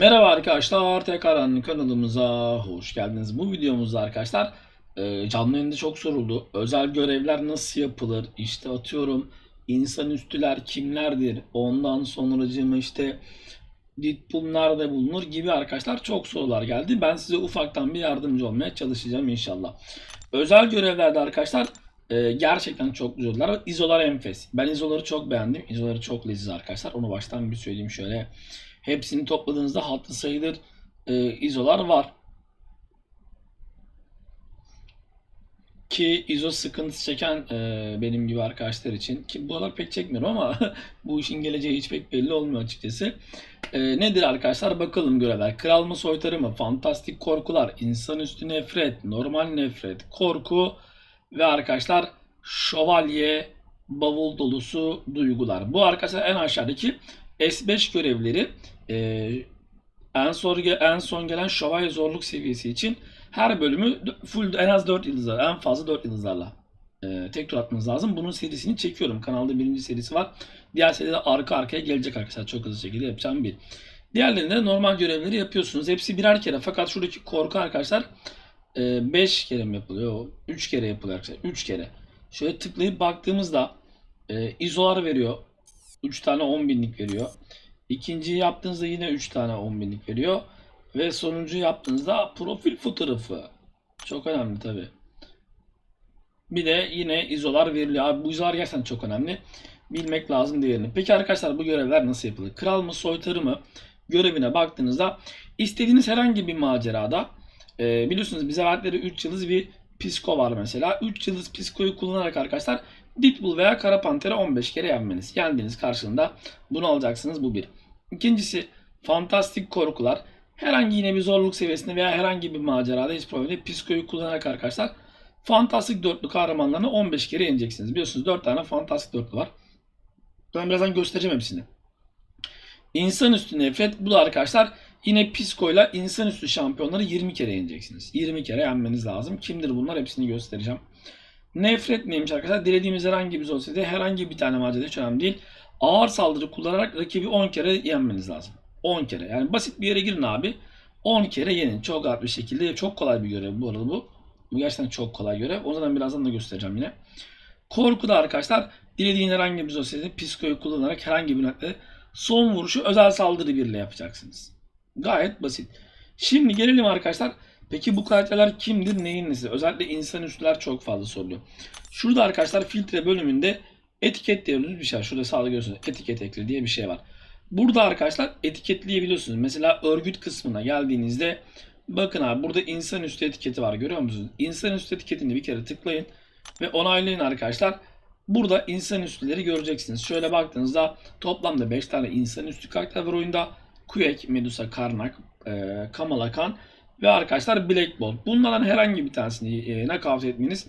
Merhaba arkadaşlar, tekrar kanalımıza hoş geldiniz. Bu videomuzda arkadaşlar e, canlı yayında çok soruldu. Özel görevler nasıl yapılır? İşte atıyorum insanüstüler kimlerdir? Ondan sonracığıma işte Deadpool nerede bulunur gibi arkadaşlar çok sorular geldi. Ben size ufaktan bir yardımcı olmaya çalışacağım inşallah. Özel görevlerde arkadaşlar e, gerçekten çok güzeller. İzolar enfes. Ben izoları çok beğendim. İzoları çok leziz arkadaşlar. Onu baştan bir söyleyeyim şöyle. Hepsini topladığınızda hatlı sayılır e, izolar var. Ki izo sıkıntısı çeken e, benim gibi arkadaşlar için ki bu aralar pek çekmiyorum ama bu işin geleceği hiç pek belli olmuyor açıkçası. E, nedir arkadaşlar bakalım görevler. Kral mı soytarı mı? Fantastik korkular, insanüstü nefret, normal nefret, korku ve arkadaşlar şövalye, bavul dolusu duygular. Bu arkadaşlar en aşağıdaki S5 görevleri e, en son en son gelen şövalye zorluk seviyesi için her bölümü full en az 4 yıldızlar, en fazla 4 yıldızlarla e, tek tur atmanız lazım. Bunun serisini çekiyorum. Kanalda birinci serisi var. Diğer seride arka arkaya gelecek arkadaşlar. Çok hızlı şekilde yapacağım bir. Diğerlerinde normal görevleri yapıyorsunuz. Hepsi birer kere. Fakat şuradaki korku arkadaşlar 5 kere mi yapılıyor? 3 kere yapılıyor arkadaşlar. 3 kere. Şöyle tıklayıp baktığımızda e, izolar veriyor. 3 tane 10 binlik veriyor. İkinciyi yaptığınızda yine 3 tane 10 binlik veriyor. Ve sonuncu yaptığınızda profil fotoğrafı. Çok önemli tabi. Bir de yine izolar veriliyor. Abi bu izolar gerçekten çok önemli. Bilmek lazım diğerini. Peki arkadaşlar bu görevler nasıl yapılır? Kral mı soytarı mı? Görevine baktığınızda istediğiniz herhangi bir macerada e, biliyorsunuz bize verdikleri 3 yıldız bir Pisko var mesela. 3 yıldız Pisko'yu kullanarak arkadaşlar Deadpool veya Kara Panter'e 15 kere yenmeniz. Yendiğiniz karşılığında bunu alacaksınız bu bir. İkincisi fantastik korkular. Herhangi yine bir zorluk seviyesinde veya herhangi bir macerada hiç problem değil. Pisko'yu kullanarak arkadaşlar fantastik dörtlü kahramanlarını 15 kere yeneceksiniz. Biliyorsunuz 4 tane fantastik dörtlü var. Ben birazdan göstereceğim hepsini. İnsanüstü nefret. Bu da arkadaşlar yine Pisko'yla insanüstü şampiyonları 20 kere yeneceksiniz. 20 kere yenmeniz lazım. Kimdir bunlar hepsini göstereceğim. Nefret neymiş arkadaşlar? Dilediğimiz herhangi bir sosyete herhangi bir tane macerada hiç önemli değil. Ağır saldırı kullanarak rakibi 10 kere yenmeniz lazım. 10 kere. Yani basit bir yere girin abi. 10 kere yenin. Çok rahat bir şekilde. Çok kolay bir görev bu arada bu. Bu gerçekten çok kolay görev. O zaman birazdan da göstereceğim yine. Korku da arkadaşlar dilediğin herhangi bir sosyete psikoyu kullanarak herhangi bir noktada son vuruşu özel saldırı birle yapacaksınız. Gayet basit. Şimdi gelelim arkadaşlar. Peki bu karakterler kimdir, neyin nesi? Özellikle insanüstüler çok fazla soruluyor. Şurada arkadaşlar filtre bölümünde etiket diyoruz bir şey. Şurada sağda görüyorsunuz. Etiket ekle diye bir şey var. Burada arkadaşlar etiketleyebiliyorsunuz. Mesela örgüt kısmına geldiğinizde bakın abi burada insanüstü etiketi var görüyor musunuz? İnsanüstü etiketini bir kere tıklayın ve onaylayın arkadaşlar. Burada insanüstüleri göreceksiniz. Şöyle baktığınızda toplamda 5 tane insanüstü karakter var oyunda. Quake, Medusa, Karnak, e, Kamala Khan ve arkadaşlar Black Bolt. Bunlardan herhangi bir tanesini e, nakavt etmeniz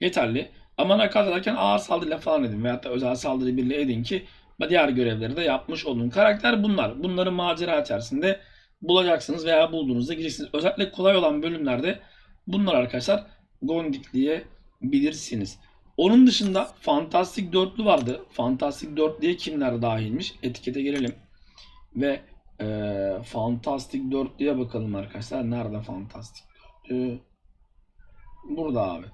yeterli. Ama nakavt ederken ağır saldırıyla falan edin veyahut da özel saldırı birliği edin ki diğer görevleri de yapmış olun. Karakter bunlar. Bunları macera içerisinde bulacaksınız veya bulduğunuzda gireceksiniz. Özellikle kolay olan bölümlerde bunlar arkadaşlar gondikleyebilirsiniz. Onun dışında Fantastik dörtlü vardı. Fantastik dörtlüye kimler dahilmiş? Etikete girelim. Ve e, Fantastik dörtlüye bakalım arkadaşlar. Nerede Fantastik dörtlü? Burada abi.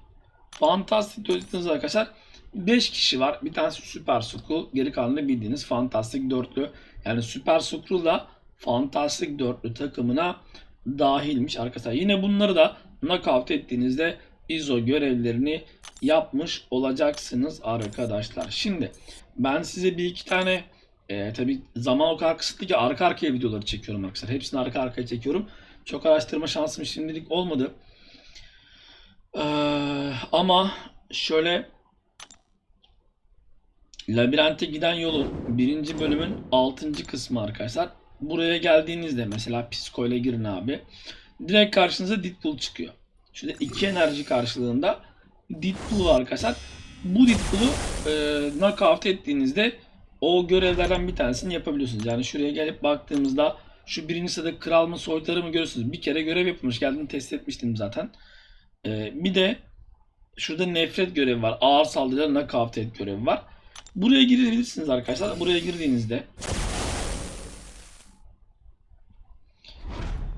Fantastik dörtlüğünüz arkadaşlar 5 kişi var. Bir tanesi Süper Skrull. Geri kalanını bildiğiniz Fantastik dörtlü. Yani Süper Skrull da Fantastik dörtlü takımına dahilmiş arkadaşlar. Yine bunları da knockout ettiğinizde ISO görevlerini yapmış olacaksınız arkadaşlar. Şimdi ben size bir iki tane e, tabi zaman o kadar kısıtlı ki arka arkaya videoları çekiyorum arkadaşlar. Hepsini arka arkaya çekiyorum. Çok araştırma şansım şimdilik olmadı. Ee, ama şöyle Labirente giden yolun birinci bölümün 6. kısmı arkadaşlar. Buraya geldiğinizde mesela Pisco ile girin abi. Direkt karşınıza Deadpool çıkıyor. Şurada iki enerji karşılığında Deadpool var arkadaşlar. Bu Deadpool'u e, knockout ettiğinizde o görevlerden bir tanesini yapabiliyorsunuz. Yani şuraya gelip baktığımızda şu birinci sırada kral mı soytarı mı görüyorsunuz. Bir kere görev yapılmış. Geldim test etmiştim zaten. E, bir de şurada nefret görevi var. Ağır saldırılar knockout et görevi var. Buraya girebilirsiniz arkadaşlar. Buraya girdiğinizde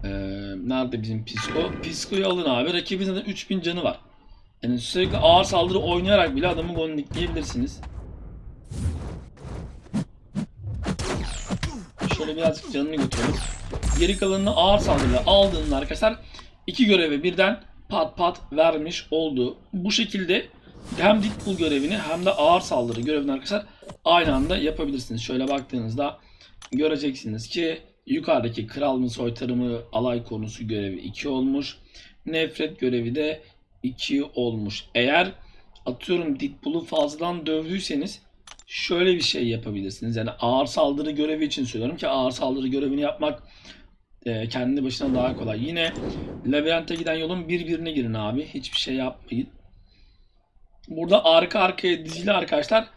Ee, nerede bizim Pisko? Pisko'yu alın abi. Rakibinizde de 3000 canı var. Yani sürekli ağır saldırı oynayarak bile adamı golünükleyebilirsiniz. Şöyle birazcık canını götürelim. Geri kalanını ağır saldırıyla aldığında arkadaşlar iki görevi birden pat pat vermiş oldu. Bu şekilde hem Deadpool görevini hem de ağır saldırı görevini arkadaşlar aynı anda yapabilirsiniz. Şöyle baktığınızda göreceksiniz ki yukarıdaki kral mı soytarımı alay konusu görevi 2 olmuş. Nefret görevi de 2 olmuş. Eğer atıyorum Deadpool'u fazladan dövdüyseniz şöyle bir şey yapabilirsiniz. Yani ağır saldırı görevi için söylüyorum ki ağır saldırı görevini yapmak e, kendi başına daha kolay. Yine labirente giden yolun birbirine girin abi. Hiçbir şey yapmayın. Burada arka arkaya dizili arkadaşlar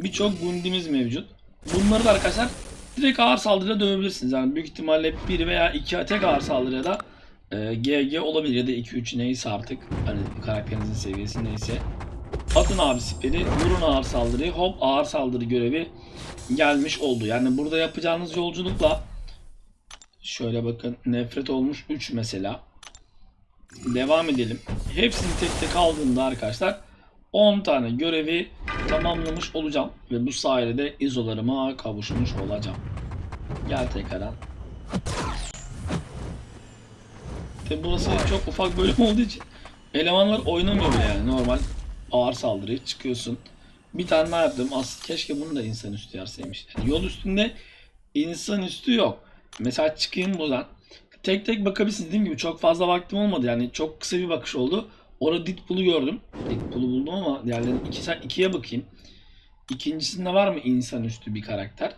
birçok gundimiz mevcut. Bunları da arkadaşlar direkt ağır saldırıyla dövebilirsiniz. Yani büyük ihtimalle bir veya iki tek ağır saldırıya da e, GG olabilir ya da 2-3 neyse artık. Hani karakterinizin seviyesi neyse. Atın abi siperi, vurun ağır saldırıyı, hop ağır saldırı görevi gelmiş oldu. Yani burada yapacağınız yolculukla şöyle bakın nefret olmuş 3 mesela. Devam edelim. Hepsini tek tek aldığımda arkadaşlar 10 tane görevi tamamlamış olacağım. Ve bu sayede de izolarıma kavuşmuş olacağım. Gel tekrardan. Tabi burası çok ufak bölüm olduğu için elemanlar oynamıyor bile yani normal ağır saldırı çıkıyorsun. Bir tane daha yaptım. As keşke bunu da insan üstü yerseymiş. Yani yol üstünde insan üstü yok. Mesela çıkayım buradan. Tek tek bakabilirsiniz. Dediğim gibi çok fazla vaktim olmadı. Yani çok kısa bir bakış oldu. Orada Deadpool'u gördüm. Deadpool'u buldum ama diğerlerini iki, ikiye bakayım. İkincisinde var mı insan üstü bir karakter?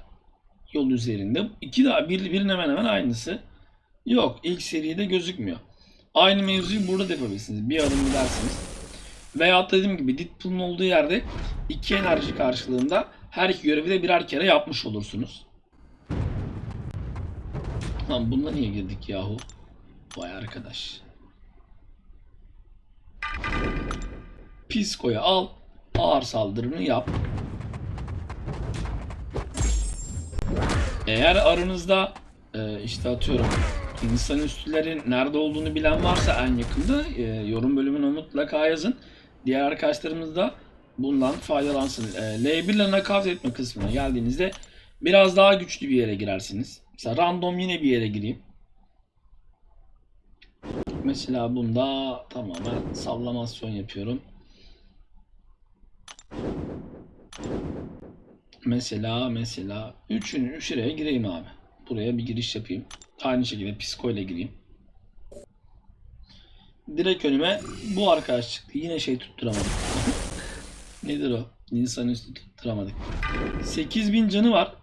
Yol üzerinde. İki daha bir, birinin hemen hemen aynısı. Yok. ilk seride gözükmüyor. Aynı mevzuyu burada da yapabilirsiniz. Bir adım gidersiniz. Da dediğim gibi Deadpool'un olduğu yerde iki enerji karşılığında her iki görevi de birer kere yapmış olursunuz. Lan bununla niye girdik yahu? Vay arkadaş. Pisko'yu al. Ağır saldırını yap. Eğer aranızda e, işte atıyorum insan üstülerin nerede olduğunu bilen varsa en yakında e, yorum bölümüne mutlaka yazın. Diğer arkadaşlarımız da bundan faydalansın. E, L1 ile nakavt etme kısmına geldiğinizde biraz daha güçlü bir yere girersiniz. Mesela random yine bir yere gireyim. Mesela bunda tamamen sallamasyon yapıyorum. Mesela mesela üçünü şuraya gireyim abi. Buraya bir giriş yapayım. Aynı şekilde Pisko ile gireyim. Direkt önüme bu arkadaş çıktı. Yine şey tutturamadık. Nedir o? İnsan üstü tutturamadık. 8000 canı var.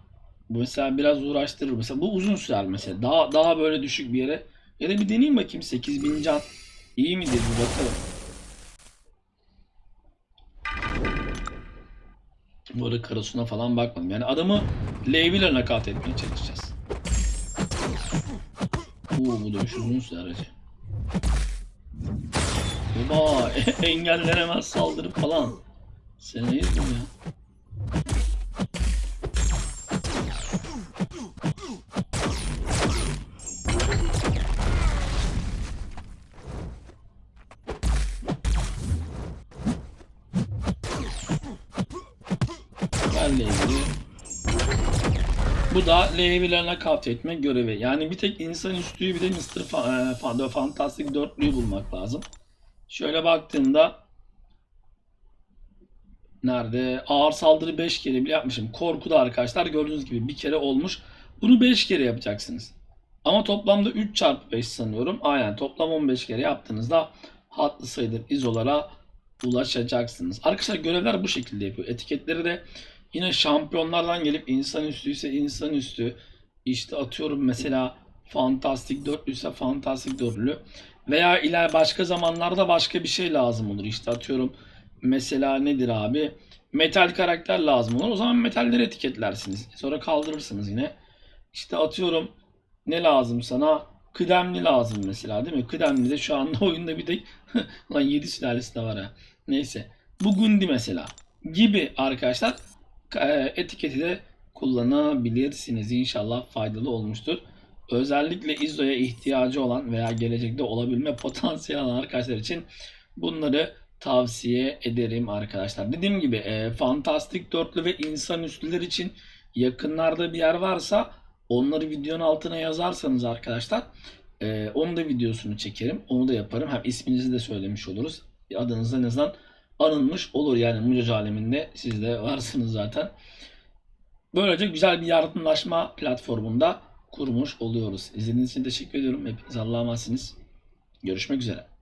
Bu mesela biraz uğraştırır. Mesela bu uzun sürer mesela. Daha daha böyle düşük bir yere. Ya da bir deneyeyim bakayım 8000 can. İyi midir bir bakalım. Bu arada karosuna falan bakmadım. Yani adamı Levi'le nakat etmeye çalışacağız. Oo bu dövüş uzun sürer acı. Baba engellenemez saldırı falan. Sen bu ya? Bu da L1'lerine kat etme görevi. Yani bir tek insan üstüyü bir de Mr. Fa- e, Fa- Fantastic dörtlüyü bulmak lazım. Şöyle baktığımda nerede? Ağır saldırı 5 kere bile yapmışım. Korku da arkadaşlar gördüğünüz gibi bir kere olmuş. Bunu 5 kere yapacaksınız. Ama toplamda 3 çarpı 5 sanıyorum. Aynen toplam 15 kere yaptığınızda hatlı sayıdır izolara ulaşacaksınız. Arkadaşlar görevler bu şekilde yapıyor. Etiketleri de yine şampiyonlardan gelip insan üstü ise insan üstü. İşte atıyorum mesela fantastik dörtlü ise fantastik dörtlü. Veya iler başka zamanlarda başka bir şey lazım olur. İşte atıyorum mesela nedir abi? Metal karakter lazım olur. O zaman metalleri etiketlersiniz. Sonra kaldırırsınız yine. İşte atıyorum ne lazım sana? Kıdemli lazım mesela değil mi? Kıdemli de şu anda oyunda bir tek lan 7 sülalesi de var ha. Neyse. Bu Gundi mesela gibi arkadaşlar etiketi de kullanabilirsiniz. İnşallah faydalı olmuştur. özellikle ISO'ya ihtiyacı olan veya gelecekte olabilme potansiyeli olan arkadaşlar için bunları tavsiye ederim arkadaşlar. Dediğim gibi e, fantastik dörtlü ve insanüstüler için yakınlarda bir yer varsa onları videonun altına yazarsanız arkadaşlar e, onun da videosunu çekerim. Onu da yaparım. Hem isminizi de söylemiş oluruz. Adınız en azından anılmış olur. Yani Mucacı aleminde siz de varsınız zaten. Böylece güzel bir yardımlaşma platformunda kurmuş oluyoruz. İzlediğiniz için teşekkür ediyorum. Hepiniz Allah'a emanetsiniz. Görüşmek üzere.